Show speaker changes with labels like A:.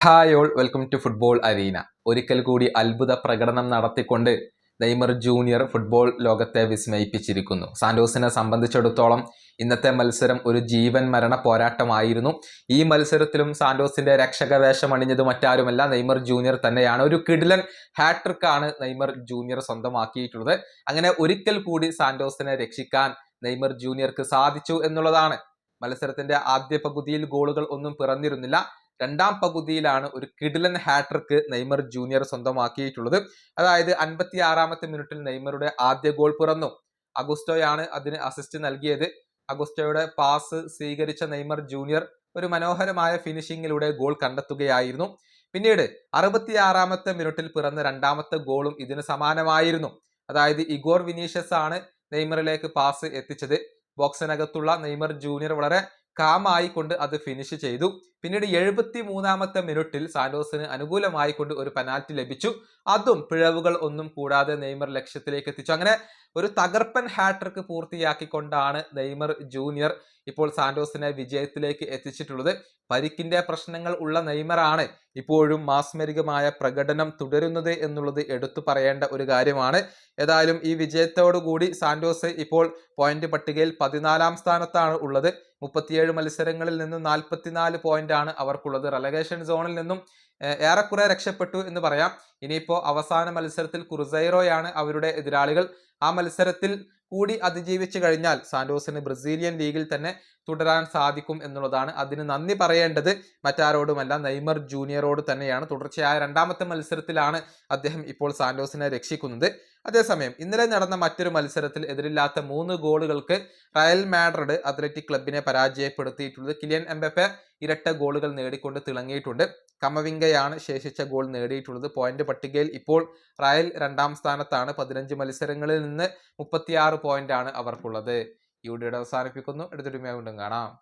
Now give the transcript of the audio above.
A: Hi all welcome to football arena. ഒരിക്കൽ കൂടി അത്ഭുത പ്രകടനം നടത്തിക്കൊണ്ട് നെയ്മർ ജൂനിയർ ഫുട്ബോൾ ലോകത്തെ വിസ്മയിപ്പിച്ചിരിക്കുന്നു. സാന്റോസിനെ സംബന്ധിച്ചിടത്തോളം ഇന്നത്തെ മത്സരം ഒരു ജീവൻ മരണ പോരാട്ടമായിരുന്നു. ഈ മത്സരത്തിലും സാന്റോസിന്റെ രക്ഷക വേഷം അണിഞ്ഞത് മറ്റാരുമല്ല നെയ്മർ ജൂനിയർ തന്നെയാണ്. ഒരു കിഡിലൻ ഹാട്രിക് ആണ് നെയ്മർ ജൂനിയർ സ്വന്തമാക്കിയിട്ടുള്ളത്. അങ്ങനെ ഒരിക്കൽ കൂടി സാന്റോസിനെ രക്ഷിക്കാൻ നെയ്മർ ജൂനിയർക്ക് സാധിച്ചു എന്നുള്ളതാണ്. മത്സരത്തിന്റെ ആദ്യ പകുതിയിൽ ഗോളുകൾ ഒന്നും പിറന്നിരുന്നില്ല. രണ്ടാം പകുതിയിലാണ് ഒരു കിഡിലൻ ഹാട്രിക്ക് നെയ്മർ ജൂനിയർ സ്വന്തമാക്കിയിട്ടുള്ളത്. അതായത് അൻപത്തി ആറാമത്തെ മിനിറ്റിൽ നെയ്മറുടെ ആദ്യ ഗോൾ പിറന്നു. അഗുസ്റ്റോയാണ് അതിന് അസിസ്റ്റ് നൽകിയത്. അഗുസ്റ്റോയുടെ പാസ് സ്വീകരിച്ച നെയ്മർ ജൂനിയർ ഒരു മനോഹരമായ ഫിനിഷിങ്ങിലൂടെ ഗോൾ കണ്ടെത്തുകയായിരുന്നു. പിന്നീട് അറുപത്തിയാറാമത്തെ മിനിറ്റിൽ പിറന്ന രണ്ടാമത്തെ ഗോളും ഇതിന് സമാനമായിരുന്നു. അതായത് ഇഗോർ വിനീഷ്യസ് ആണ് നെയ്മറിലേക്ക് പാസ് എത്തിച്ചത്. ബോക്സിനകത്തുള്ള നെയ്മർ ജൂനിയർ വളരെ കാമായിക്കൊണ്ട് അത് ഫിനിഷ് ചെയ്തു. പിന്നീട് എഴുപത്തി മൂന്നാമത്തെ മിനിറ്റിൽ സാന്റോസിന് അനുകൂലമായി കൊണ്ട് ഒരു പെനാൽറ്റി ലഭിച്ചു. അതും പിഴവുകൾ ഒന്നും കൂടാതെ നെയ്മർ ലക്ഷ്യത്തിലേക്ക് എത്തിച്ചു. അങ്ങനെ ഒരു തകർപ്പൻ ഹാട്രിക്ക് പൂർത്തിയാക്കിക്കൊണ്ടാണ് നെയ്മർ ജൂനിയർ ഇപ്പോൾ സാന്റോസിനെ വിജയത്തിലേക്ക് എത്തിച്ചിട്ടുള്ളത്. പരിക്കിന്റെ പ്രശ്നങ്ങൾ ഉള്ള നെയ്മറാണ് ഇപ്പോഴും മാസ്മരികമായ പ്രകടനം തുടരുന്നത് എന്നുള്ളത് എടുത്തു പറയേണ്ട ഒരു കാര്യമാണ്. ഏതായാലും ഈ വിജയത്തോടുകൂടി സാന്റോസ് ഇപ്പോൾ പോയിന്റ് പട്ടികയിൽ പതിനാലാം സ്ഥാനത്താണ് ഉള്ളത്. മുപ്പത്തിയേഴ് മത്സരങ്ങളിൽ നിന്ന് നാൽപ്പത്തിനാല് പോയിന്റ് ആണ് അവർക്കുള്ളത്. റെലഗേഷൻ സോണിൽ നിന്നും ഏറെക്കുറെ രക്ഷപ്പെട്ടു എന്ന് പറയാം. ഇനിയിപ്പോൾ അവസാന മത്സരത്തിൽ കുറുസൈറോയാണ് അവരുടെ എതിരാളികൾ. ആ മത്സരത്തിൽ കൂടി അതിജീവിച്ചു കഴിഞ്ഞാൽ സാന്റോസിന് ബ്രസീലിയൻ ലീഗിൽ തന്നെ തുടരാൻ സാധിക്കും എന്നുള്ളതാണ്. അതിന് നന്ദി പറയേണ്ടത് മറ്റാരോടുമല്ല നെയ്മർ ജൂനിയറോട് തന്നെയാണ്. തുടർച്ചയായ രണ്ടാമത്തെ മത്സരത്തിലാണ് അദ്ദേഹം ഇപ്പോൾ സാന്റോസിനെ രക്ഷിക്കുന്നത്. അതേസമയം ഇന്നലെ നടന്ന മറ്റൊരു മത്സരത്തിൽ എതിരില്ലാത്ത മൂന്ന് ഗോളുകൾക്ക് റയൽ മാഡ്രിഡ് അത്ലറ്റിക് ക്ലബിനെ പരാജയപ്പെടുത്തിയിട്ടുള്ളത് കിലിയൻ എംബപ്പെ ഇരട്ട ഗോളുകൾ നേടിക്കൊണ്ട് തിളങ്ങിയിട്ടുണ്ട്. കമവിംഗയാണ് ശേഷിച്ച ഗോൾ നേടിയിട്ടുള്ളത്. പോയിന്റ് പട്ടികയിൽ ഇപ്പോൾ റയൽ രണ്ടാം സ്ഥാനത്താണ്. പതിനഞ്ച് മത്സരങ്ങളിൽ നിന്ന് മുപ്പത്തിയാറ് പോയിന്റ് ആണ് അവർക്കുള്ളത്. ഈ വീഡിയോയുടെ അവസാനിപ്പിക്കുന്നു. എടുത്തിട്ട് വീണ്ടും കാണാം.